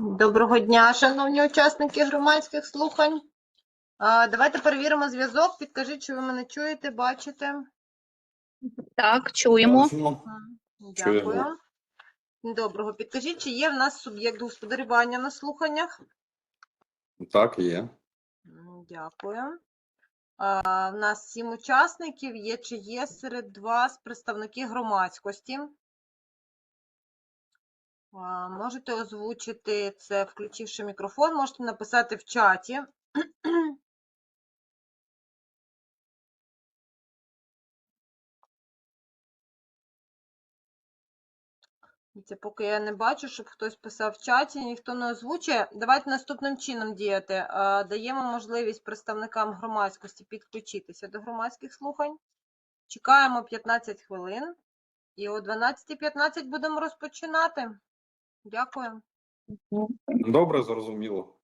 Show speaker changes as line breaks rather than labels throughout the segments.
Доброго дня, шановні учасники громадських слухань. Давайте перевіримо зв'язок. Підкажіть, чи ви мене чуєте, бачите.
Так, чуємо.
Дякую. Доброго. Підкажіть, чи є в нас суб'єкт господарювання на слуханнях?
Так, є.
Дякую. В нас сім учасників є. Чи є серед вас представники громадськості? Можете озвучити це, включивши мікрофон, можете написати в чаті. Це поки я не бачу, щоб хтось писав в чаті, ніхто не озвучує. Давайте наступним чином діяти. Е, Даємо можливість представникам громадськості підключитися до громадських слухань. Чекаємо 15 хвилин. І о 12.15 будемо розпочинати. Дякую.
Добре, зрозуміло.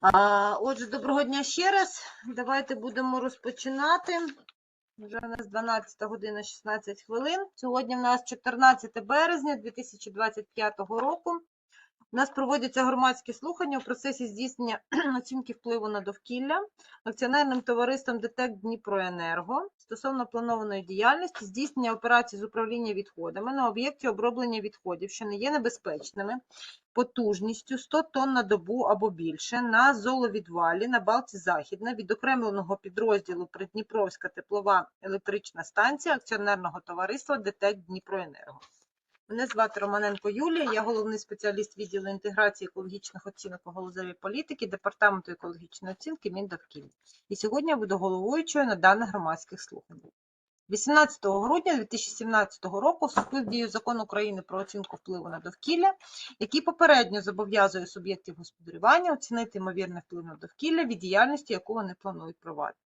А, отже, доброго дня ще раз. Давайте будемо розпочинати. Вже у нас 12 година 16 хвилин. Сьогодні в нас 14 березня 2025 року. У нас проводяться громадські слухання у процесі здійснення оцінки впливу на довкілля акціонерним товариством ДТЕК Дніпроенерго стосовно планованої діяльності здійснення операцій з управління відходами на об'єкті оброблення відходів, що не є небезпечними, потужністю 100 тонн на добу або більше на золовідвалі на Балці Західна відокремленого підрозділу Придніпровська теплова електрична станція акціонерного товариства ДТЕК Дніпроенерго. Мене звати Романенко Юлія, я головний спеціаліст відділу інтеграції екологічних оцінок у галузевій політики Департаменту екологічної оцінки Міндовкілля. І сьогодні я буду головуючою на даних громадських слуханнях. 18 грудня 2017 року вступив дію закон України про оцінку впливу на довкілля, який попередньо зобов'язує суб'єктів господарювання оцінити ймовірний вплив на довкілля від діяльності, яку вони планують провадити.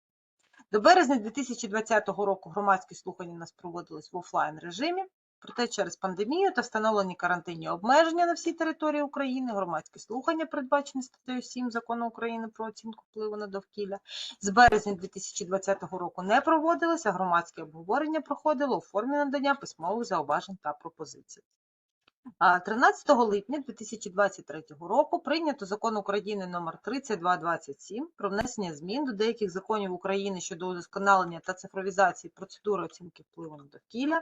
До березня 2020 року громадські слухання у нас проводились в офлайн режимі. Проте через пандемію та встановлені карантинні обмеження на всій території України громадські слухання, передбачені статтею 7 Закону України про оцінку впливу на довкілля, з березня 2020 року не проводилися, громадське обговорення проходило у формі надання письмових зауважень та пропозицій. 13 липня 2023 року прийнято закон України номер 3227 про внесення змін до деяких законів України щодо удосконалення та цифровізації процедури оцінки впливу на довкілля,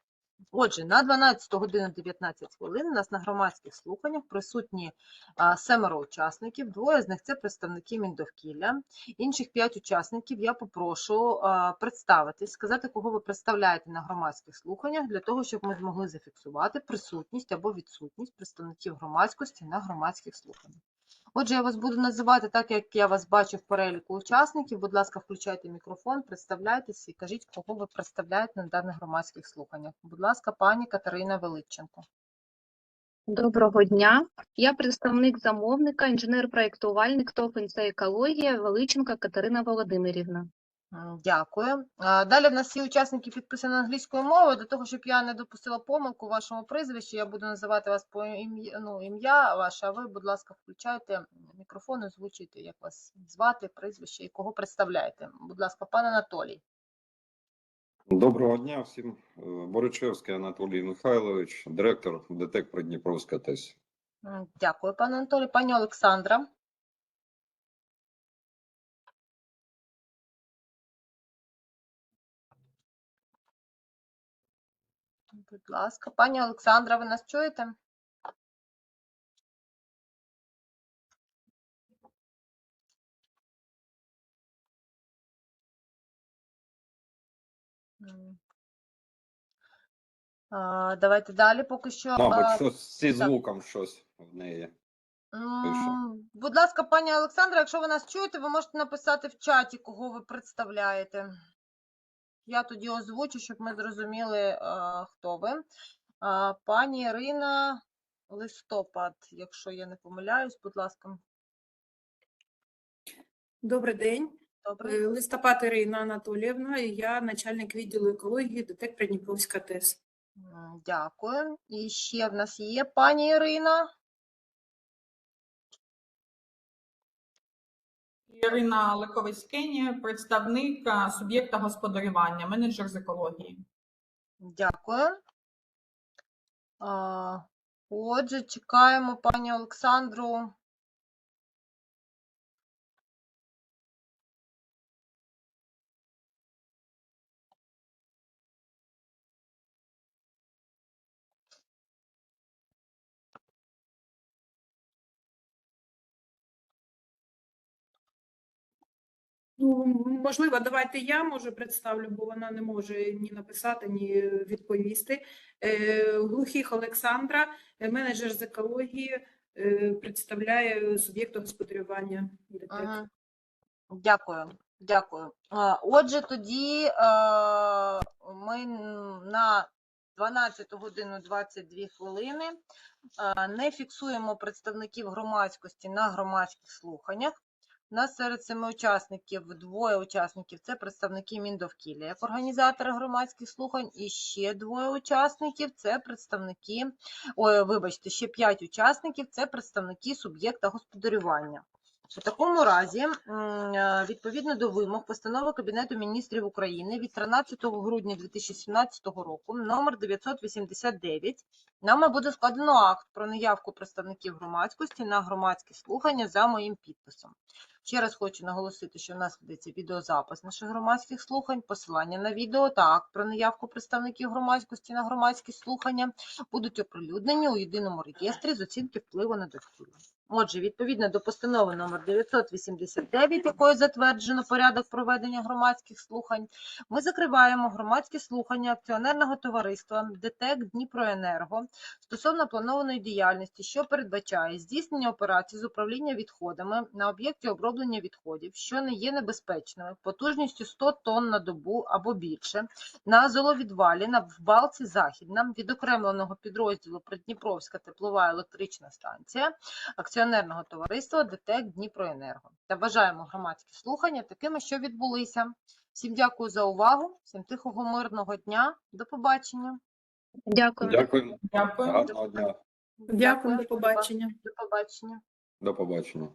Отже, на 12 годину 19 хвилин у нас на громадських слуханнях присутні семеро учасників. Двоє з них це представники Міндовкілля. Інших п'ять учасників я попрошу представитись, сказати, кого ви представляєте на громадських слуханнях, для того, щоб ми змогли зафіксувати присутність або відсутність представників громадськості на громадських слуханнях. Отже, я вас буду називати так, як я вас бачу в переліку учасників. Будь ласка, включайте мікрофон, представляйтесь і кажіть, кого ви представляєте на даних громадських слуханнях. Будь ласка, пані Катерина Величенко.
Доброго дня. Я представник замовника, інженер-проєктувальник ТОВ «Інце екологія» Величенка Катерина Володимирівна.
Дякую. Далі в нас всі учасники підписані англійською мовою. Для того, щоб я не допустила помилку у вашому прізвищі, я буду називати вас по ім'я, ну, ім'я ваше, а ви, будь ласка, включайте мікрофон, озвучуйте, як вас звати, прізвище і кого представляєте. Будь ласка, пан Анатолій.
Доброго дня всім. Е, Боричевський Анатолій Михайлович, директор ДТЕК Придніпровська ТЕС.
Дякую, пане Анатолій. Пані Олександра. Будь ласка, пані Олександра, ви нас чуєте? А, Давайте далі поки що.
Мабуть,
а,
щось зі
так.
звуком щось в неї.
Будь ласка, пані Олександра, якщо ви нас чуєте, ви можете написати в чаті, кого ви представляєте. Я тоді озвучу, щоб ми зрозуміли, е, хто ви. Пані Ірина Листопад, якщо я не помиляюсь, будь ласка.
Добрий день.
Добре.
Е, Листопад Ірина Анатоліївна, і я начальник відділу екології ДТЕК Придніпровська ТЕС.
Дякую. І ще в нас є пані Ірина.
Ірина Лековицькині, представник суб'єкта господарювання, менеджер з екології.
Дякую. Отже, чекаємо пані Олександру.
Можливо, давайте я може представлю, бо вона не може ні написати, ні відповісти. Е, Глухих Олександра, е, менеджер з екології, е, представляє суб'єкту господарювання.
Мгм. Дякую. Дякую. Отже, тоді ми на 12 годину 22 хвилини не фіксуємо представників громадськості на громадських слуханнях. У нас серед семи учасників двоє учасників це представники Міндовкілля як організатори громадських слухань, і ще двоє учасників це представники, ой, вибачте, ще п'ять учасників це представники суб'єкта господарювання. У такому разі, е, відповідно до вимог постанови Кабінету міністрів України від 13 грудня 2017 року, номер 989, нами буде складено акт про неявку представників громадськості на громадські слухання за моїм підписом. Ще раз хочу наголосити, що в нас ведеться відеозапис наших громадських слухань, посилання на відео та акт про неявку представників громадськості на громадські слухання будуть оприлюднені у єдиному реєстрі з оцінки впливу на довкілля. Отже, відповідно до постанови номер 989, якою затверджено порядок проведення громадських слухань, ми закриваємо громадські слухання акціонерного товариства ДТЕК Дніпроенерго стосовно планованої діяльності, що передбачає здійснення операцій з управління відходами на об'єкті оброблення відходів, що не є небезпечними, потужністю 100 тонн на добу або більше, на золовідвалі на в балці Західна відокремленого підрозділу Придніпровська теплова електрична станція акціонерного товариства ДТЕК Дніпроенерго. Та вважаємо громадські слухання такими, що відбулися. Всім дякую за увагу, всім тихого мирного дня. До побачення.
Дякую.
Дякую.
Дякую.
Дня.
Дякую, до побачення.
До побачення.
До побачення.